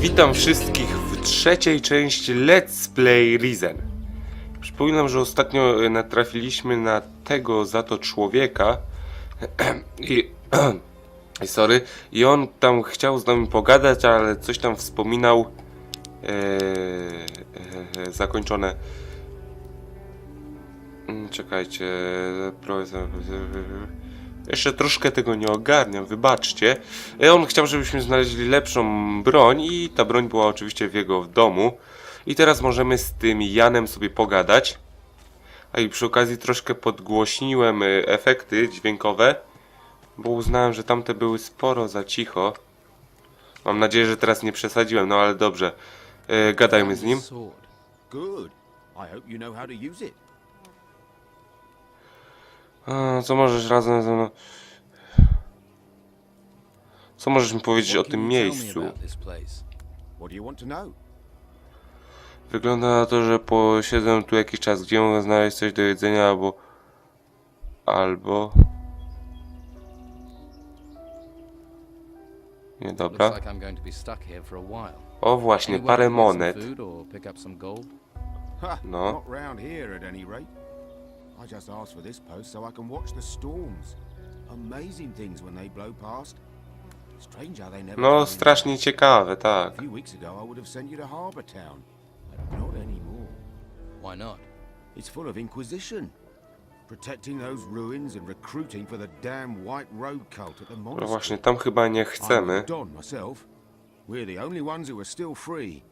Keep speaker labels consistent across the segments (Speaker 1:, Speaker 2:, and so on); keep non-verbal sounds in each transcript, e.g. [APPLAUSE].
Speaker 1: Witam wszystkich w trzeciej części Let's Play Risen. Przypominam, że ostatnio e, natrafiliśmy na tego za to człowieka. [CLEARS THROAT] [CLEARS THROAT] I, sorry, i on tam chciał z nami pogadać, ale coś tam wspominał e, e, e, zakończone. Mm, Czekajcie, profesor- jeszcze troszkę tego nie ogarniam, wybaczcie. E, On chciał, żebyśmy znaleźli lepszą broń i ta broń była oczywiście w jego domu. I teraz możemy z tym Janem sobie pogadać. A i przy okazji troszkę podgłośniłem e, efekty dźwiękowe, bo uznałem, że tamte były sporo za cicho. Mam nadzieję, że teraz nie przesadziłem, no ale dobrze. E, Gadajmy z nim.
Speaker 2: Good. I hope you know how to use it.
Speaker 1: A, co możesz razem ze mną... Co możesz mi powiedzieć o tym miejscu? Wygląda na to, że posiedzę tu jakiś czas. Gdzie mogę znaleźć coś do jedzenia albo... Albo... Nie, dobra. O właśnie, parę monet. No.
Speaker 2: I just asked for this post so I can watch the storms. Amazing things when they blow past. Strange how they never
Speaker 1: No,
Speaker 2: come in.
Speaker 1: strasznie ciekawe,
Speaker 2: A
Speaker 1: tak.
Speaker 2: few weeks ago I would have sent you to Harbour Town. But not anymore.
Speaker 3: Why not?
Speaker 2: It's full of Inquisition. Protecting those ruins and recruiting for the damn White Road cult at the
Speaker 1: No
Speaker 2: monastery.
Speaker 1: właśnie, tam chyba nie
Speaker 2: I'm
Speaker 1: chcemy.
Speaker 2: a Don myself. We're the only ones who are still free.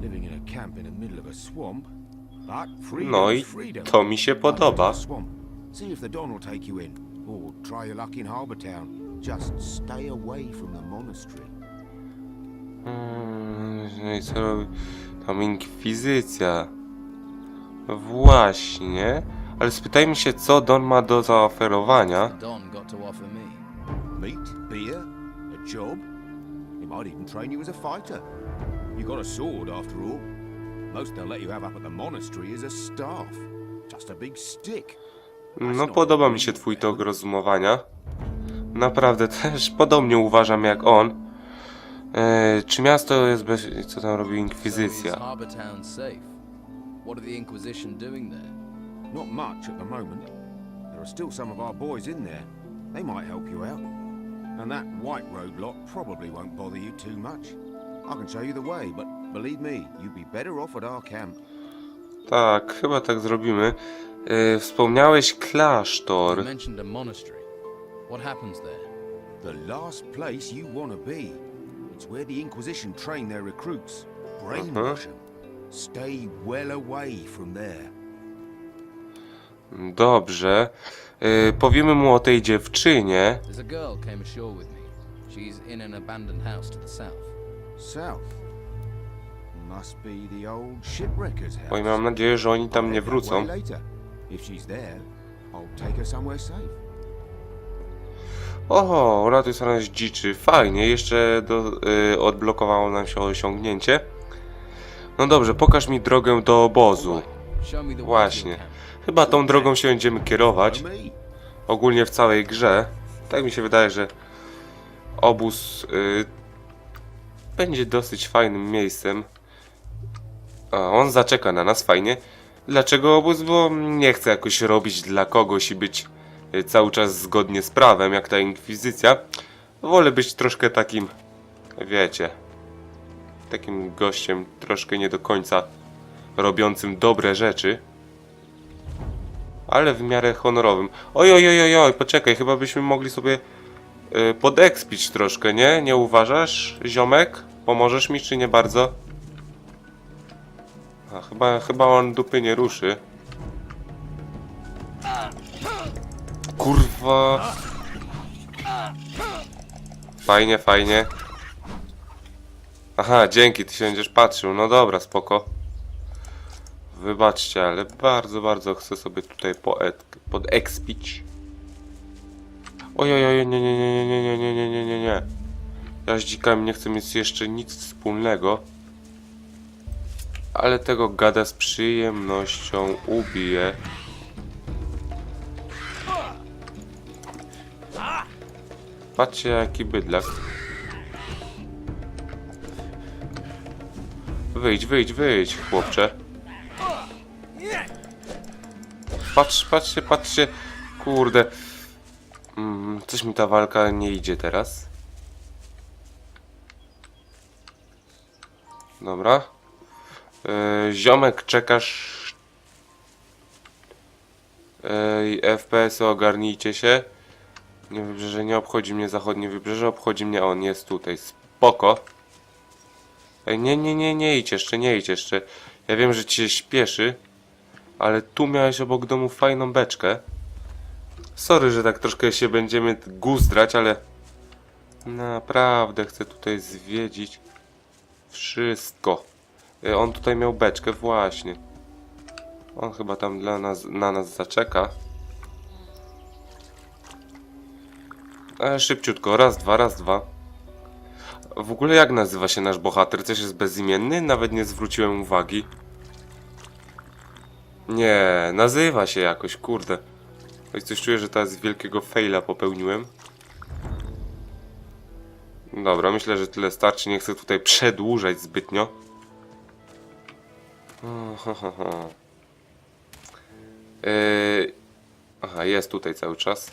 Speaker 2: Living in a camp in the middle of a swamp.
Speaker 1: No i to mi się podoba.
Speaker 2: See if the Don will take you in. Or try your luck in Harbour Town. Just stay away from the monastery.
Speaker 1: No i co robi? Tam inkwizycja. No Właśnie. Ale spytajmy się, co Don ma do zaoferowania.
Speaker 3: The Don got to offer me.
Speaker 2: Meat, beer, a job. He might even train you as a fighter. You got a sword after all. Most they'll let you have up at the monastery is a staff. Just a big stick.
Speaker 1: No podoba mi się twój tok rozumowania. Naprawdę [LAUGHS] też podobnie uważam jak on. E, czy miasto jest bez... co tam robi inkwizycja?
Speaker 3: Harbour Town safe? What are the Inquisition doing there?
Speaker 2: Not much at the moment. There are still some of our boys in there. They might help you out. And that White Road lot probably won't bother you too much. I can show you the way, but believe me, you'd be better off at our camp.
Speaker 1: Tak, chyba tak zrobimy. E, wspomniałeś
Speaker 3: You
Speaker 1: klasztor.
Speaker 3: mentioned a monastery. What happens there?
Speaker 2: The last place you want to be. It's where the Inquisition train their recruits. Brainwash them. Stay well away from there.
Speaker 1: Dobrze. E, powiemy mu o tej dziewczynie.
Speaker 3: There's a girl came ashore with me. She's in an abandoned house to the south.
Speaker 2: South. House.
Speaker 1: Oj, mam nadzieję, że oni tam nie wrócą. Oho, ratuj znaleźć dziczy. Fajnie, jeszcze do, y, odblokowało nam się osiągnięcie. No dobrze, pokaż mi drogę do obozu. Właśnie. Chyba tą drogą się będziemy kierować. Ogólnie w całej grze. Tak mi się wydaje, że obóz y, będzie dosyć fajnym miejscem. A, on zaczeka na nas, fajnie. Dlaczego obóz? Bo nie chcę jakoś robić dla kogoś i być y, cały czas zgodnie z prawem, jak ta inkwizycja. Wolę być troszkę takim, wiecie, takim gościem troszkę nie do końca robiącym dobre rzeczy ale w miarę honorowym. Oj, oj, oj, oj, oj, poczekaj, chyba byśmy mogli sobie y, podekspić troszkę, nie? Nie uważasz, ziomek? Pomożesz mi, czy nie bardzo? A, chyba, chyba on dupy nie ruszy. Kurwa. Fajnie, fajnie. Aha, dzięki, ty się będziesz patrzył. No dobra, spoko. Wybaczcie, ale bardzo, bardzo chcę sobie tutaj podekspić. Oj, oj, oj, nie, nie, nie, nie, nie, nie, nie, nie, nie, nie. Ja z dzikami nie chcę mieć jeszcze nic wspólnego. Ale tego gada z przyjemnością ubiję. Patrzcie jaki bydlak. wyjdź, wyjdź, wyjdź, chłopcze. Patrz, patrzcie, patrzcie. Kurde. Mm, coś mi ta walka nie idzie teraz. Dobra. Yy, ziomek, czekasz. FPS ogarnijcie się. Nie wybrzeże nie obchodzi mnie zachodnie wybrzeże, obchodzi mnie on jest tutaj. Spoko. Ej, nie, nie, nie, nie idź jeszcze, nie idź jeszcze. Ja wiem, że ci się śpieszy, ale tu miałeś obok domu fajną beczkę. Sorry, że tak troszkę się będziemy guzdrać, ale naprawdę chcę tutaj zwiedzić wszystko. E, On tutaj miał beczkę, właśnie. On chyba tam dla nas, na nas zaczeka. E, szybciutko, raz, dwa, raz, dwa. W ogóle jak nazywa się nasz bohater? Coś jest bezimienny? Nawet nie zwróciłem uwagi. Nie, nazywa się jakoś, kurde. Oj, coś czuję, że teraz wielkiego faila popełniłem. Dobra, myślę, że tyle starczy. Nie chcę tutaj przedłużać zbytnio. O, ho, ho, ho. Yy... Aha, jest tutaj cały czas.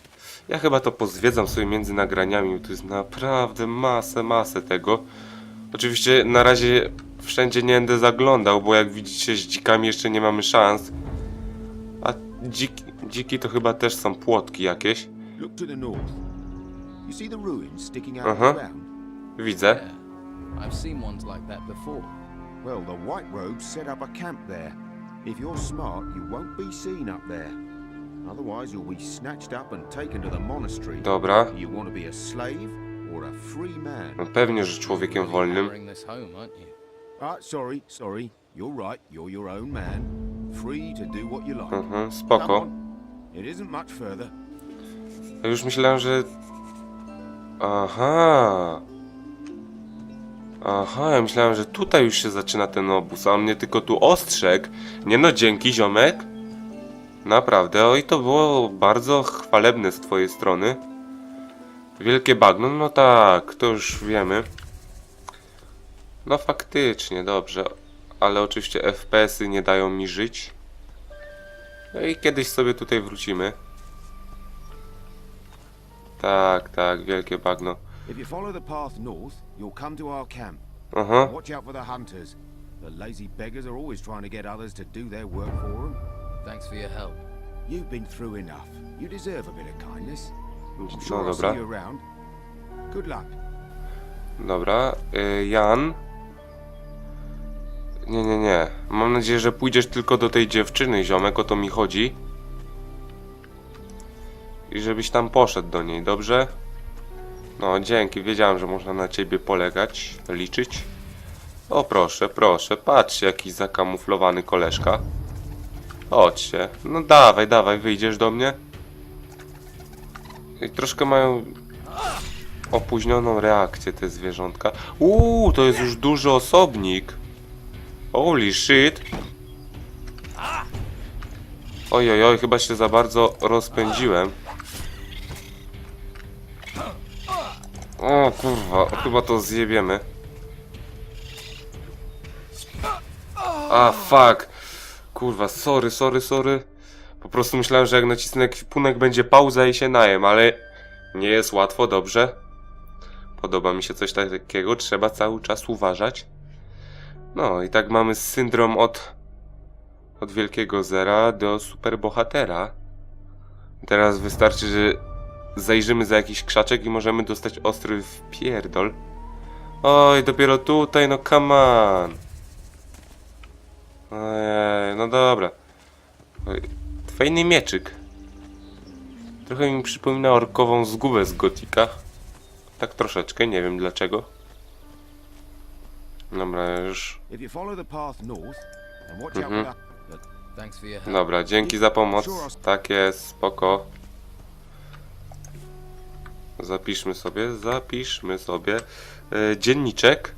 Speaker 1: Ja chyba to pozwiedzam sobie między nagraniami, bo tu jest naprawdę masę, masę tego. Oczywiście na razie wszędzie nie będę zaglądał, bo jak widzicie z dzikami jeszcze nie mamy szans. A dziki, dziki to chyba też są płotki jakieś.
Speaker 2: Ground?
Speaker 1: Widzę.
Speaker 3: I've seen ones like that before.
Speaker 2: Well, the White Robes set up a camp there. If you're smart, you won't be seen up there. Otherwise, you'll be snatched up and taken to the monastery.
Speaker 1: Dobra.
Speaker 2: You want to be a slave or a free man?
Speaker 1: No pewnie, że człowiekiem wolnym.
Speaker 3: hammering this home, aren't you?
Speaker 2: Ah, sorry, sorry. You're right. You're your own man. Free to do what you like.
Speaker 1: Mhm,
Speaker 2: Come
Speaker 1: spoko.
Speaker 2: It isn't much further.
Speaker 1: Ja już myślałem, że... Aha. Aha, ja myślałem, że tutaj już się zaczyna ten obóz, a on mnie tylko tu ostrzegł. Nie no, dzięki ziomek. Naprawdę, oj, to było bardzo chwalebne z twojej strony. Wielkie bagno, no tak, to już wiemy. No faktycznie, dobrze. Ale oczywiście FPS-y nie dają mi żyć. No i kiedyś sobie tutaj wrócimy. Tak, tak, wielkie bagno.
Speaker 2: If you follow the path north, you'll come to our camp.
Speaker 1: Aha,
Speaker 2: Watch out for the hunters. The lazy beggars are always trying to get others to do their work for them.
Speaker 3: Thanks for your help.
Speaker 2: You've been through enough. You deserve a bit of kindness. I'm
Speaker 1: no
Speaker 2: sure I'll see
Speaker 1: dobra,
Speaker 2: you around. Good luck.
Speaker 1: dobra. Y, Jan. Nie, nie, nie. Mam nadzieję, że pójdziesz tylko do tej dziewczyny, ziomek, o to mi chodzi. I żebyś tam poszedł do niej, dobrze? No, dzięki, wiedziałem, że można na ciebie polegać, liczyć. O, proszę, proszę, patrzcie, jakiś zakamuflowany koleżka. Chodźcie. No dawaj, dawaj, wyjdziesz do mnie. I troszkę mają opóźnioną reakcję te zwierzątka. Uuu, to jest już duży osobnik. Holy shit. Oj, oj, oj, chyba się za bardzo rozpędziłem. O kurwa, chyba to zjebiemy. A fuck. Kurwa, sorry, sorry, sorry. Po prostu myślałem, że jak nacisnę kwipunek będzie pauza i się najem, ale nie jest łatwo, dobrze. Podoba mi się coś takiego, trzeba cały czas uważać. No i tak mamy syndrom od, od wielkiego zera do superbohatera. Teraz wystarczy, że zajrzymy za jakiś krzaczek i możemy dostać ostry wpierdol. Oj, dopiero tutaj, no come on. Ojej, no dobra. Oj, Fajny mieczyk. Trochę mi przypomina orkową zgubę z Gotika. Tak troszeczkę, nie wiem dlaczego. Dobra, już. Mhm. Dobra, dzięki za pomoc. Tak jest, spoko. Zapiszmy sobie, zapiszmy sobie. E, dzienniczek.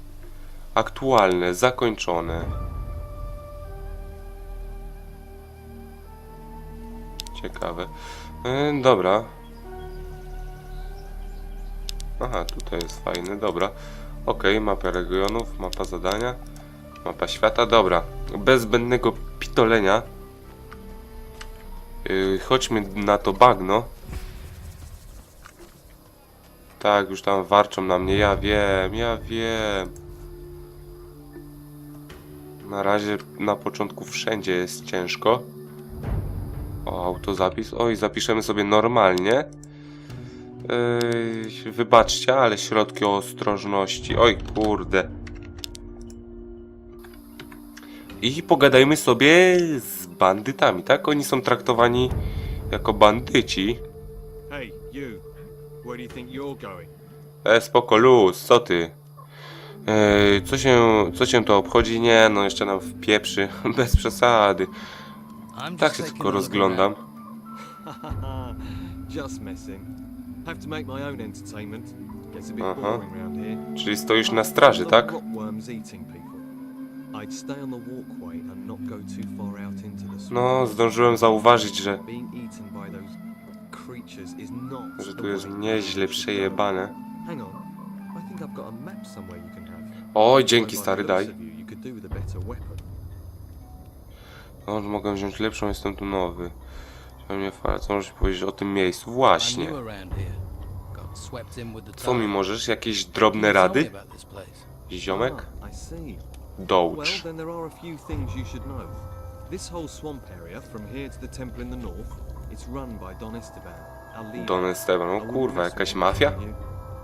Speaker 1: Aktualne, zakończone. Ciekawe. E, dobra. Aha, tutaj jest fajny, dobra. Ok, mapa regionów, mapa zadania. Mapa świata, dobra. Bez zbędnego pitolenia. Yy, chodźmy na to bagno. Tak, już tam warczą na mnie, ja wiem, ja wiem. Na razie na początku wszędzie jest ciężko. O, autozapis. Oj, zapiszemy sobie normalnie. Yy, wybaczcie, ale środki ostrożności. Oj, kurde. I pogadajmy sobie z bandytami, tak? Oni są traktowani jako bandyci.
Speaker 4: Hey, you. Where do you think you're going?
Speaker 1: E, spoko, luz, co ty? E, co się, co cię to obchodzi? Nie, no jeszcze nam wpieprzy, [LAUGHS] bez przesady.
Speaker 3: I'm
Speaker 1: Tak
Speaker 3: just
Speaker 1: się
Speaker 3: taking
Speaker 1: tylko
Speaker 3: look
Speaker 1: rozglądam.
Speaker 3: around. [LAUGHS]
Speaker 4: Just messing. Have to make my own entertainment. Gets a bit
Speaker 1: Aha.
Speaker 4: boring round here.
Speaker 1: Czyli stoisz na straży, tak?
Speaker 4: Rockworms eating people. I'd stay on the walkway and not go too far out into the swamp.
Speaker 1: No, zdążyłem zauważyć, że,
Speaker 4: Being eaten by those creatures is not
Speaker 1: że tu jest nieźle przejebane.
Speaker 4: Hang on. I think I've got a map somewhere you can have.
Speaker 1: Oj, dzięki stary, daj. No, mogę wziąć lepszą, jestem tu nowy. Co możesz powiedzieć o tym miejscu?
Speaker 3: I'm
Speaker 1: Właśnie. Co mi możesz? Jakieś
Speaker 3: Can
Speaker 1: drobne rady? Ziomek?
Speaker 4: Ah,
Speaker 1: Dołcz.
Speaker 4: then there are a few things you should know. This whole swamp area, from here to the temple in the north, it's run by Don Esteban.
Speaker 1: Don Esteban,
Speaker 4: I
Speaker 1: o
Speaker 4: wouldn't
Speaker 1: kurwa,
Speaker 4: mess with
Speaker 1: jakaś mafia?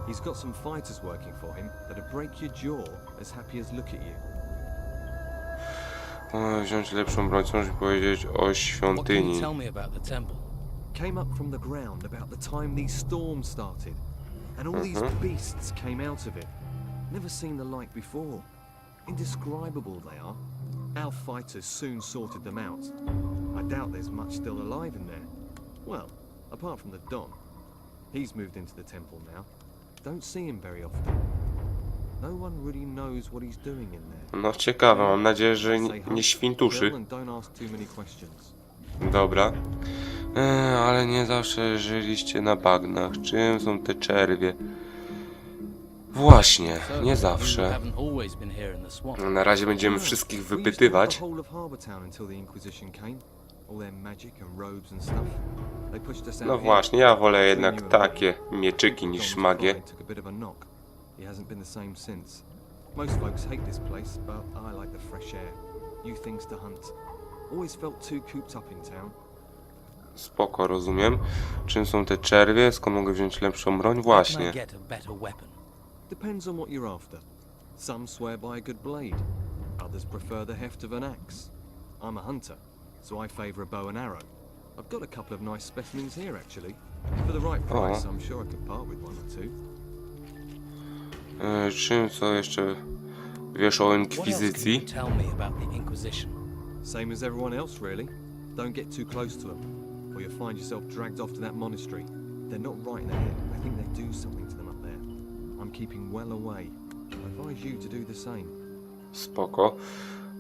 Speaker 4: He's got some fighters working for him that'll break your jaw as happy as look at you.
Speaker 1: O, wziąć lepszą broń, co możesz powiedzieć o
Speaker 3: What
Speaker 1: świątyni?
Speaker 3: tell me about the temple?
Speaker 4: Came up from the ground about the time these storms started, and all these
Speaker 1: Mhm.
Speaker 4: beasts came out of it. Never seen the like before. Indescribable they are. Our fighters soon sorted them out. I doubt there's much still alive in there. Well, apart from the Don. He's moved into the temple now. Don't see him very often. No one really knows what he's doing in there.
Speaker 1: No ciekawe, mam nadzieję, że nie, świntuszy. Dobra. E, ale nie zawsze żyliście na bagnach. Czym są te czerwie? Właśnie, nie zawsze. Na razie będziemy wszystkich wypytywać. No właśnie, ja wolę jednak takie mieczyki niż
Speaker 4: since. Most folks hate this place, but I like the fresh air. New things to hunt. Always felt too cooped up in town.
Speaker 1: Spoko, rozumiem. Czym są te czerwie? Skąd mogę wziąć lepszą broń? Właśnie.
Speaker 3: I get a better weapon?
Speaker 4: Depends on what you're after. Some swear by a good blade. Others prefer the heft of an axe. I'm a hunter, so I favour a bow and arrow. I've got a couple of nice specimens here, actually. For the right price, I'm sure I could part with one or two.
Speaker 1: E, czym co jeszcze wiesz o
Speaker 3: What else can you
Speaker 1: inkwizycji?
Speaker 3: tell me about the Inquisition?
Speaker 4: Same as everyone else, really. Don't get too close to them, or you'll find yourself dragged off to that monastery. They're not right in the head. I think they do something to them up there. I'm keeping well away. I advise you to do the same.
Speaker 1: Spoko.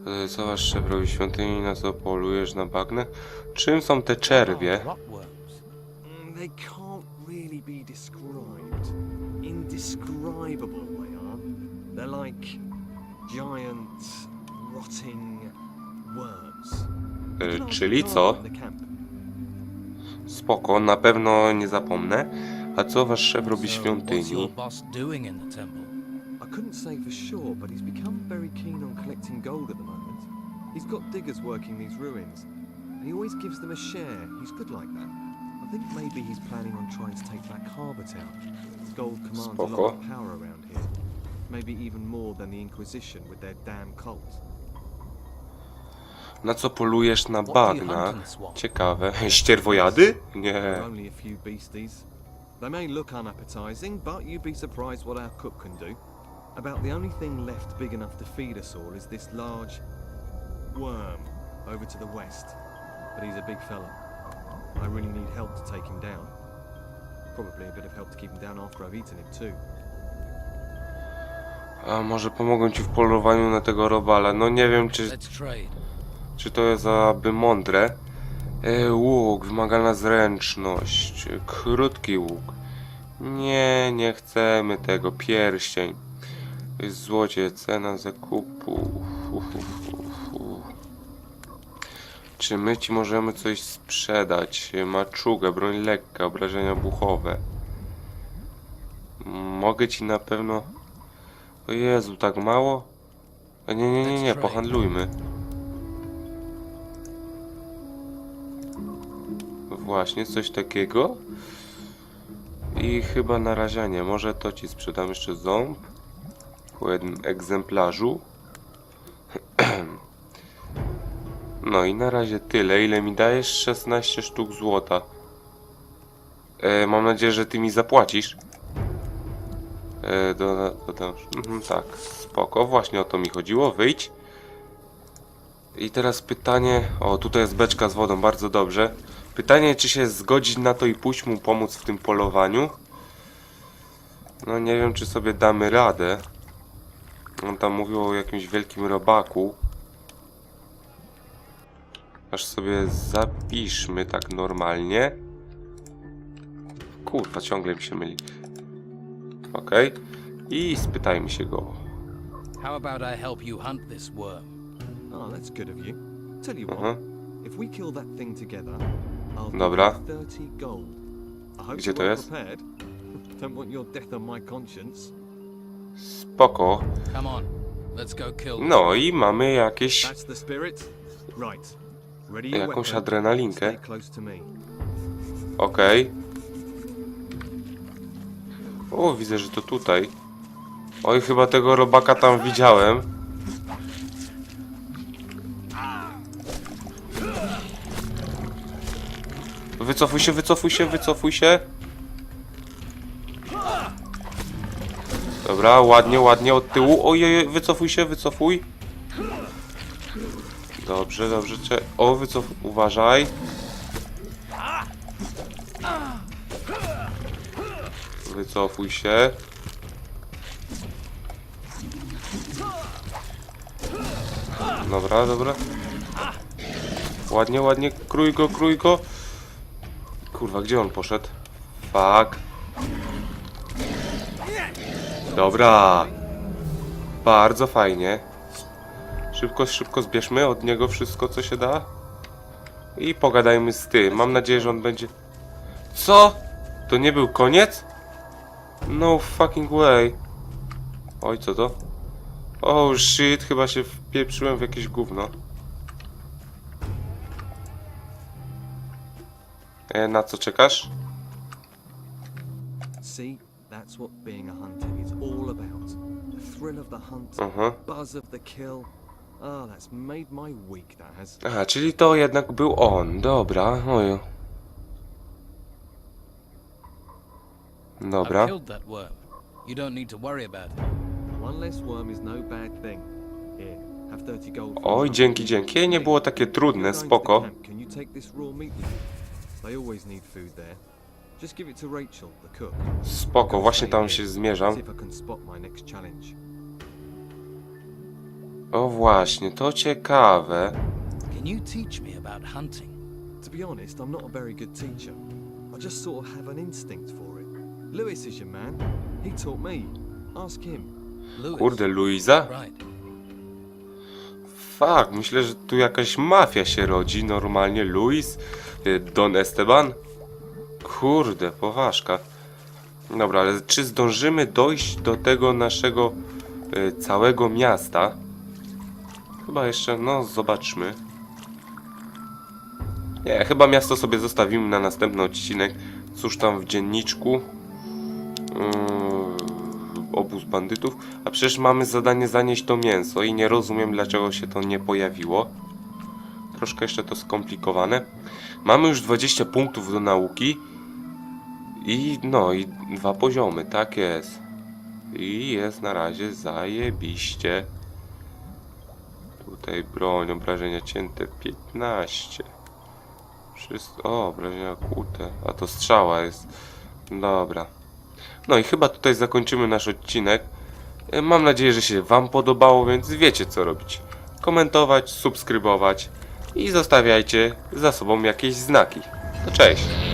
Speaker 1: E, Co robi w świątyni? Na co polujesz na bagnach? Czym są te czerwie?
Speaker 4: Mm, They can't really be described. Indescribable they are. They're like giant, rotting worms. You
Speaker 1: E, Czyli co? Spoko, na pewno nie zapomnę. A co wasz szef robi w świątyni?
Speaker 4: Couldn't say for sure, but he's become very keen on collecting gold at the moment. He's got diggers working these ruins, and he always gives them a share. He's good like that. I think maybe he's planning on trying to take back Harbour Town. Gold commands a lot of power around here. Maybe even more than the Inquisition with their damn cult.
Speaker 1: Na co polujesz na
Speaker 3: What do you hunt in
Speaker 1: bagnach? Ciekawe. [LAUGHS] Ścierwojady? Nie.
Speaker 4: only a few beasties. They may look unappetizing, but you'd be surprised what our cook can do. About the only thing left big enough to feed us all is this large worm over to the west. But he's a big fella. I really need help to take him down. Probably a bit of help to keep him down after I've eaten him too.
Speaker 1: A może pomogą ci w polowaniu na tego robala? No nie wiem, czy,
Speaker 3: Let's trade.
Speaker 1: czy to jest aby mądre. E, łuk, wymagana zręczność. Krótki łuk. Nie, nie chcemy tego. Pierścień. Jest złocie, cena zakupu. Uf, uf, uf, uf. Czy my ci możemy coś sprzedać? Maczugę, broń lekka, obrażenia buchowe. Mogę ci na pewno... O Jezu, tak mało? Nie, nie, nie, nie, pohandlujmy. Właśnie, coś takiego. I chyba na razie nie. Może to ci sprzedam jeszcze ząb. Po jednym egzemplarzu. [CLEARS THROAT] No i na razie tyle. Ile mi dajesz? 16 sztuk złota. E, mam nadzieję, że ty mi zapłacisz. E, do, do, do, mhm, tak, spoko. Właśnie o to mi chodziło. Wyjdź. I teraz pytanie. O, tutaj jest beczka z wodą, bardzo dobrze. Pytanie, czy się zgodzić na to i pójść mu pomóc w tym polowaniu? No nie wiem, czy sobie damy radę. On tam mówił o jakimś wielkim robaku. Aż sobie zapiszmy tak normalnie. Kurwa, ciągle mi się myli. Okej. I spytajmy się go.
Speaker 3: How about I help you hunt this worm?
Speaker 4: Oh, that's good of you. Tell you what, if we kill that thing together, I'll
Speaker 1: Dobra.
Speaker 4: give you 30 gold. I hope
Speaker 1: Gdzie
Speaker 4: you're
Speaker 1: to jest?
Speaker 4: prepared. [LAUGHS] Don't want your death on my conscience.
Speaker 1: Spoko. No i mamy jakieś... Jakąś adrenalinkę. Okej. O, widzę, że to tutaj. Oj, chyba tego robaka tam widziałem. Wycofuj się, wycofuj się, wycofuj się. Dobra, ładnie, ładnie od tyłu. Ojej, wycofuj się, wycofuj. Dobrze, dobrze. Cze o, wycofuj. Uważaj. Wycofuj się. Dobra, dobra. Ładnie, ładnie. Krój go, krój go. Kurwa, gdzie on poszedł? Fuck. Dobra. Bardzo fajnie. Szybko, szybko zbierzmy od niego wszystko, co się da. I pogadajmy z tym. Mam nadzieję, że on będzie... Co? To nie był koniec? No fucking way. Oj, co to? Oh shit, chyba się wpieprzyłem w jakieś gówno. E, na co czekasz?
Speaker 4: See, that's what being a hunter is all about. The thrill of the hunt,
Speaker 1: Aha.
Speaker 4: buzz of the kill. Ah, that's made my week, that has.
Speaker 1: Aha, czyli to jednak był on. Dobra, ojo. Dobra.
Speaker 3: I've killed that worm. You don't need to worry about it.
Speaker 4: One less worm is no bad thing. Here, have 30 gold.
Speaker 1: Oj, dzięki, dzięki. Nie było takie trudne, spoko.
Speaker 4: camp, Can you take this raw meat with you? They always need food there. Just give it to Rachel, the cook.
Speaker 1: Spoko, właśnie tam się zmierzam.
Speaker 4: See if I can spot my next challenge.
Speaker 1: O właśnie, to ciekawe.
Speaker 3: Can you teach me about hunting?
Speaker 4: To be honest, I'm not a very good teacher. I just sort of have an instinct for it. Lewis is your man. He taught me. Ask him.
Speaker 1: Kurde?
Speaker 3: Right.
Speaker 1: Fuck, myślę, że tu jakaś mafia się rodzi. Normalnie Luis, y, Don Esteban. Kurde, poważka. Dobra, ale czy zdążymy dojść do tego naszego y, całego miasta? Chyba jeszcze, no zobaczmy. Nie, chyba miasto sobie zostawimy na następny odcinek. Cóż tam w dzienniczku? Yy, obóz bandytów. A przecież mamy zadanie zanieść to mięso i nie rozumiem dlaczego się to nie pojawiło. Troszkę jeszcze to skomplikowane. Mamy już 20 punktów do nauki. I no, i dwa poziomy, tak jest. I jest na razie zajebiście. Tutaj broń, obrażenia cięte 15. Wszystko. O, obrażenia kłute. A to strzała jest. Dobra. No i chyba tutaj zakończymy nasz odcinek. E, Mam nadzieję, że się Wam podobało, więc wiecie co robić. Komentować, subskrybować i zostawiajcie za sobą jakieś znaki. To cześć!